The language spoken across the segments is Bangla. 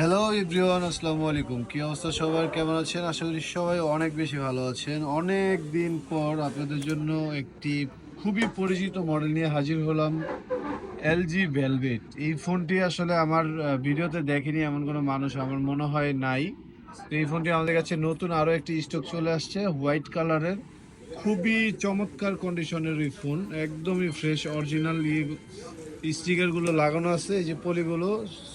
হ্যালো ইব্রিওয়ান আসসালামু আলাইকুম। কি অবস্থা সবার? কেমন আছেন? আশা করি সবাই অনেক বেশি ভালো আছেন। অনেক দিন পর আপনাদের জন্য একটি খুবই পরিচিত মডেল নিয়ে হাজির হলাম এলজি ভেলভেট এই ফোনটি আসলে আমার ভিডিওতে দেখেনি এমন কোনো মানুষ, আমার মনে হয় নাই। তো এই ফোনটি আমাদের কাছে নতুন আরও একটি স্টক চলে আসছে হোয়াইট কালারের খুবই চমৎকার কন্ডিশনের এই ফোন একদমই ফ্রেশ অরিজিনাল স্টিকারগুলো লাগানো আছে, এই যে পলিগুলো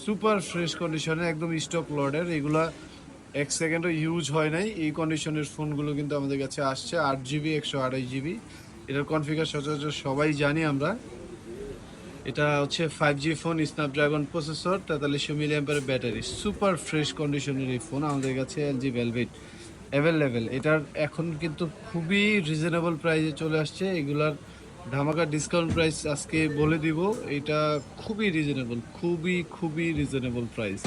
সুপার ফ্রেশ কন্ডিশনে একদম স্টক লডের এগুলা এক সেকেন্ডও ইউজ হয় নাই। এই কন্ডিশনের ফোনগুলো কিন্তু আমাদের কাছে আসছে, আট জিবি একশো আড়াই জিবি এটার কনফিগার সচরাচর সবাই জানি আমরা। এটা হচ্ছে five G phone Snapdragon processor তেতাল্লিশশো milli মিলিয়াম্পারের ব্যাটারি সুপার ফ্রেশ কন্ডিশনের এই ফোন আমাদের কাছে এলজি ভেলভেট অ্যাভেলেবেল এটার এখন কিন্তু খুবই রিজনেবল প্রাইসে চলে আসছে। এগুলার ধামাকা ডিসকাউন্ট প্রাইস আজকে বলে দিব, এটা খুবই রিজনেবল খুবই খুবই রিজনেবল প্রাইস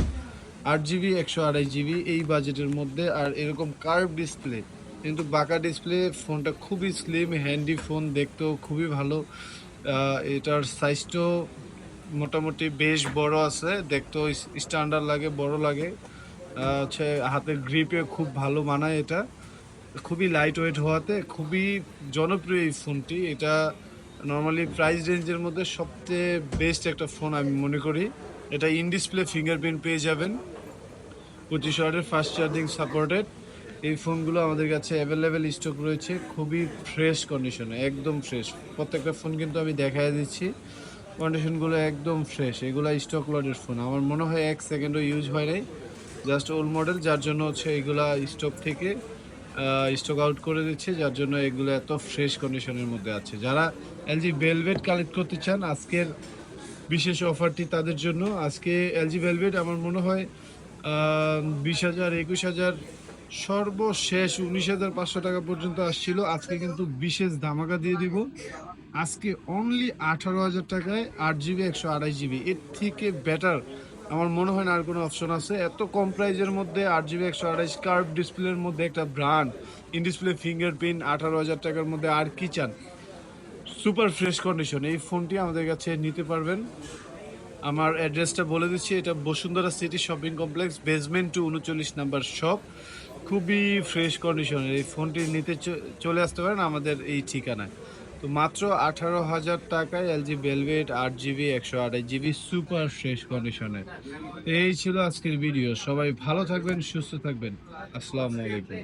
আট জিবি একশো আড়াই জিবি এই বাজেটের মধ্যে। আর এরকম কার্ভ ডিসপ্লে কিন্তু বাঁকা ডিসপ্লে ফোনটা খুবই স্লিম হ্যান্ডি ফোন দেখতেও খুবই ভালো। এটার সাইজটাও মোটামুটি বেশ বড় আছে, দেখতেও স্ট্যান্ডার্ড লাগে, বড় লাগে। হচ্ছে হাতের গ্রিপে খুব ভালো মানায় এটা। খুবই লাইট ওয়েট হওয়াতে খুবই জনপ্রিয় এই ফোনটি এটা নর্মালি প্রাইস রেঞ্জের মধ্যে সবচেয়ে বেস্ট একটা ফোন আমি মনে করি। এটা ইন ডিসপ্লে ফিঙ্গারপ্রিন্ট পেয়ে যাবেন। পঁচিশ ওয়াটের ফাস্ট চার্জিং সাপোর্টেড এই ফোনগুলো আমাদের কাছে অ্যাভেলেবেল স্টক রয়েছে। খুবই ফ্রেশ কন্ডিশনে একদম ফ্রেশ প্রত্যেকটা ফোন কিন্তু আমি দেখাই দিচ্ছি। কন্ডিশনগুলো একদম ফ্রেশ এগুলো স্টক লডের ফোন আমার মনে হয় এক সেকেন্ডও ইউজ হয় নাই। জাস্ট ওল্ড মডেল যার জন্য হচ্ছে এগুলা স্টক থেকে স্টক আউট করে দিচ্ছে, যার জন্য এগুলো এত ফ্রেশ কন্ডিশনের মধ্যে আছে। যারা এলজি ভেলভেট কালেক্ট করতে চান, আজকের বিশেষ অফারটি তাদের জন্য। আজকে এলজি ভেলভেট আমার মনে হয় বিশ হাজার, একুশ হাজার, সর্বশেষ উনিশ হাজার পাঁচশো টাকা পর্যন্ত আসছিল। আজকে কিন্তু বিশেষ ধামাকা দিয়ে দিব। আজকে অনলি আঠারো হাজার টাকায় আট জিবি একশো আড়াই জিবি এর থেকে বেটার আমার মনে হয় না আর কোনো অপশন আছে। এত কম প্রাইজের মধ্যে আট জিবি একশো আড়াইশ কার্ভ ডিসপ্লের মধ্যে একটা ব্র্যান্ড ইন ডিসপ্লে ফিঙ্গারপ্রিন্ট আঠারো হাজার টাকার মধ্যে আর কি চান? সুপার ফ্রেশ কন্ডিশন এই ফোনটি আমাদের কাছে নিতে পারবেন। আমার অ্যাড্রেসটা বলে দিচ্ছি। এটা Bashundhara City shopping complex basement two উনচল্লিশ নাম্বার শপ খুবই ফ্রেশ কন্ডিশনের এই ফোনটি নিতে চলে আসতে পারেন আমাদের এই ঠিকানায়। তো মাত্র আঠারো হাজার টাকায় এলজি বেলভেট আট জিবি, একশো আঠাশ জিবি সুপার ফ্রেশ কন্ডিশনে। এই ছিল আজকের ভিডিও। সবাই ভালো থাকবেন, সুস্থ থাকবেন। আসসালামু আলাইকুম।